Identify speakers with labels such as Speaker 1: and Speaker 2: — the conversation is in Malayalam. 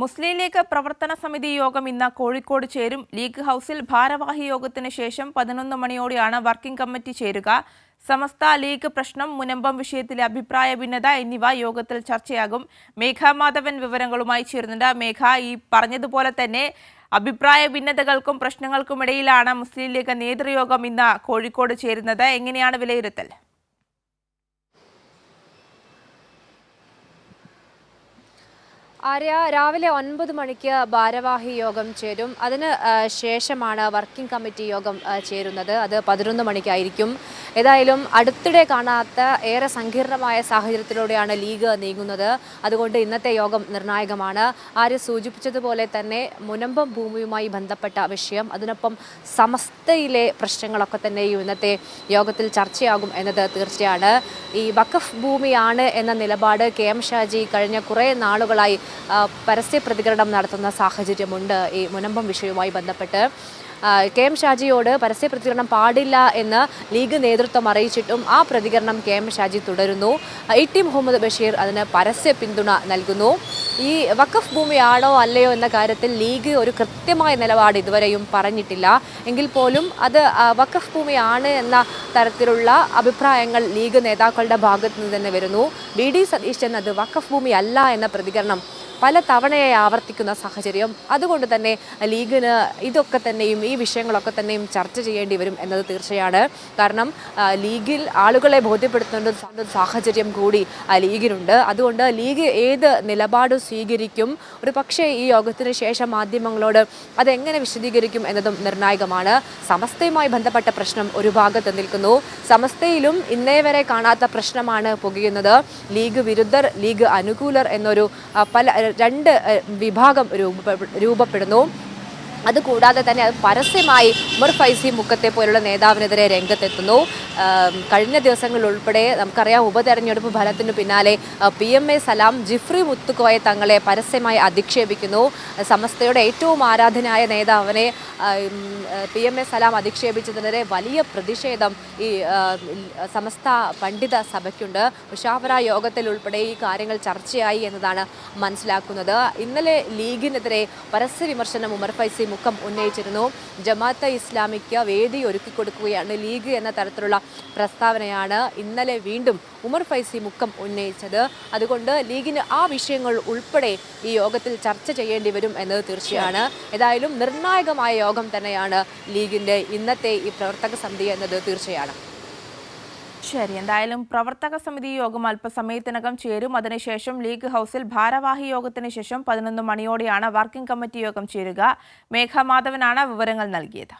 Speaker 1: മുസ്ലിം ലീഗ് പ്രവർത്തന സമിതി യോഗം ഇന്ന് കോഴിക്കോട് ചേരും. ലീഗ് ഹൗസിൽ ഭാരവാഹി യോഗത്തിന് ശേഷം പതിനൊന്ന് മണിയോടെയാണ് വർക്കിംഗ് കമ്മിറ്റി ചേരുക. സമസ്ത ലീഗ് പ്രശ്നം മുനമ്പം വിഷയത്തിലെ അഭിപ്രായ ഭിന്നത എന്നിവ യോഗത്തിൽ ചർച്ചയാകും. മേഘ മാധവൻ വിവരങ്ങളുമായി ചേരുന്നുണ്ട്. മേഘ ഈ പറഞ്ഞതുപോലെ തന്നെ അഭിപ്രായ ഭിന്നതകൾക്കും പ്രശ്നങ്ങൾക്കുമിടയിലാണ് മുസ്ലിം ലീഗ് നേതൃയോഗം ഇന്ന് കോഴിക്കോട് ചേരുന്നത്. എങ്ങനെയാണ് വിലയിരുത്തൽ?
Speaker 2: ആര്യ രാവിലെ ഒൻപത് മണിക്ക് ഭാരവാഹി യോഗം ചേരും. അതിന് ശേഷമാണ് വർക്കിംഗ് കമ്മിറ്റി യോഗം ചേരുന്നത്. അത് പതിനൊന്ന് മണിക്കായിരിക്കും. ഏതായാലും അടുത്തിടെ കാണാത്ത ഏറെ സങ്കീർണമായ സാഹചര്യത്തിലൂടെയാണ് ലീഗ് നീങ്ങുന്നത്. അതുകൊണ്ട് ഇന്നത്തെ യോഗം നിർണായകമാണ്. ആര്യ സൂചിപ്പിച്ചതുപോലെ തന്നെ മുനമ്പം ഭൂമിയുമായി ബന്ധപ്പെട്ട വിഷയം അതിനൊപ്പം സമസ്തയിലെ പ്രശ്നങ്ങളൊക്കെ തന്നെയും ഇന്നത്തെ യോഗത്തിൽ ചർച്ചയാകും എന്നത് തീർച്ചയാണ്. ഈ വഖഫ് ഭൂമിയാണ് എന്ന നിലപാട് കെ എം ഷാജി കഴിഞ്ഞ കുറേ നാളുകളായി പരസ്യ പ്രതികരണം നടത്തുന്ന സാഹചര്യമുണ്ട് ഈ മുനമ്പം വിഷയവുമായി ബന്ധപ്പെട്ട്. കെ എം ഷാജിയോട് പരസ്യ പ്രതികരണം പാടില്ല എന്ന് ലീഗ് നേതൃത്വം അറിയിച്ചിട്ടും ആ പ്രതികരണം കെ എം ഷാജി തുടരുന്നു. ഇ ടി മുഹമ്മദ് ബഷീർ അതിന് പരസ്യ പിന്തുണ നൽകുന്നു. ഈ വഖഫ് ഭൂമിയാണോ അല്ലയോ എന്ന കാര്യത്തിൽ ലീഗ് ഒരു കൃത്യമായ നിലപാട് ഇതുവരെയും പറഞ്ഞിട്ടില്ല. എങ്കിൽ പോലും അത് വഖഫ് ഭൂമിയാണ് എന്ന തരത്തിലുള്ള അഭിപ്രായങ്ങൾ ലീഗ് നേതാക്കളുടെ ഭാഗത്തു നിന്ന് തന്നെ വരുന്നു. വി ഡി സതീശൻ അത് വഖഫ് ഭൂമി അല്ല എന്ന പ്രതികരണം പല തവണയായി ആവർത്തിക്കുന്ന സാഹചര്യം. അതുകൊണ്ട് തന്നെ ലീഗിന് ഇതൊക്കെ തന്നെയും ഈ വിഷയങ്ങളൊക്കെ തന്നെയും ചർച്ച ചെയ്യേണ്ടി വരും എന്നത് തീർച്ചയാണ്. കാരണം ലീഗിൽ ആളുകളെ ബോധ്യപ്പെടുത്തേണ്ട സാഹചര്യം കൂടി ലീഗിനുണ്ട്. അതുകൊണ്ട് ലീഗ് ഏത് നിലപാട് സ്വീകരിക്കും ഒരു പക്ഷേ ഈ യോഗത്തിന് ശേഷം മാധ്യമങ്ങളോട് അതെങ്ങനെ വിശദീകരിക്കും എന്നതും നിർണായകമാണ്. സമസ്തയുമായി ബന്ധപ്പെട്ട പ്രശ്നം ഒരു ഭാഗത്ത് നിൽക്കുന്നു. സമസ്തയിലും ഇന്നേ വരെ കാണാത്ത പ്രശ്നമാണ് പുകയുന്നത്. ലീഗ് വിരുദ്ധർ ലീഗ് അനുകൂലർ എന്നൊരു പല രണ്ട് വിഭാഗം രൂപ രൂപപ്പെടുന്നു. അതുകൂടാതെ തന്നെ അത് പരസ്യമായി ഉമർ ഫൈസി മുക്കത്തെ പോലുള്ള നേതാവിനെതിരെ രംഗത്തെത്തുന്നു. കഴിഞ്ഞ ദിവസങ്ങളിൽ ഉൾപ്പെടെ നമുക്കറിയാം ഉപതെരഞ്ഞെടുപ്പ് ഫലത്തിന് പിന്നാലെ P M A Salam Jifri മുത്തുക്കോയെ തങ്ങളെ പരസ്യമായി അധിക്ഷേപിക്കുന്നു. സമസ്തയുടെ ഏറ്റവും ആരാധനായ നേതാവിനെ പി എം എ സലാം അധിക്ഷേപിച്ചതിനെതിരെ വലിയ പ്രതിഷേധം ഈ സമസ്ത പണ്ഡിത സഭയ്ക്കുണ്ട്. ഉഷാവറ യോഗത്തിൽ ഉൾപ്പെടെ ഈ കാര്യങ്ങൾ ചർച്ചയായി എന്നതാണ് മനസ്സിലാക്കുന്നത്. ഇന്നലെ ലീഗിനെതിരെ പരസ്യ വിമർശനം ഉമർ ഫൈസി മുഖം ഉന്നയിച്ചിരുന്നു. ജമാഅത്ത് ഇസ്ലാമിക്ക് വേദി ഒരുക്കി കൊടുക്കുകയാണ് ലീഗ് എന്ന തരത്തിലുള്ള പ്രസ്താവനയാണ് ഇന്നലെ വീണ്ടും ഉമർ ഫൈസി മുഖം ഉന്നയിച്ചത്. അതുകൊണ്ട് ലീഗിന് ആ വിഷയങ്ങൾ ഉൾപ്പെടെ ഈ യോഗത്തിൽ ചർച്ച ചെയ്യേണ്ടി വരും എന്നത് തീർച്ചയാണ്. ഏതായാലും നിർണായകമായ യോഗം തന്നെയാണ് ലീഗിന്റെ ഇന്നത്തെ ഈ പ്രവർത്തക സമിതി എന്നത് തീർച്ചയാണ്.
Speaker 1: ശരി എന്തായാലും പ്രവർത്തക സമിതി യോഗം അല്പസമയത്തിനകം ചേരും. അതിനുശേഷം ലീഗ് ഹൌസിൽ ഭാരവാഹി യോഗത്തിന് ശേഷം പതിനൊന്ന് മണിയോടെയാണ് വർക്കിംഗ് കമ്മിറ്റി യോഗം ചേരുക. മേഘമാധവനാണ് വിവരങ്ങൾ നൽകിയത്.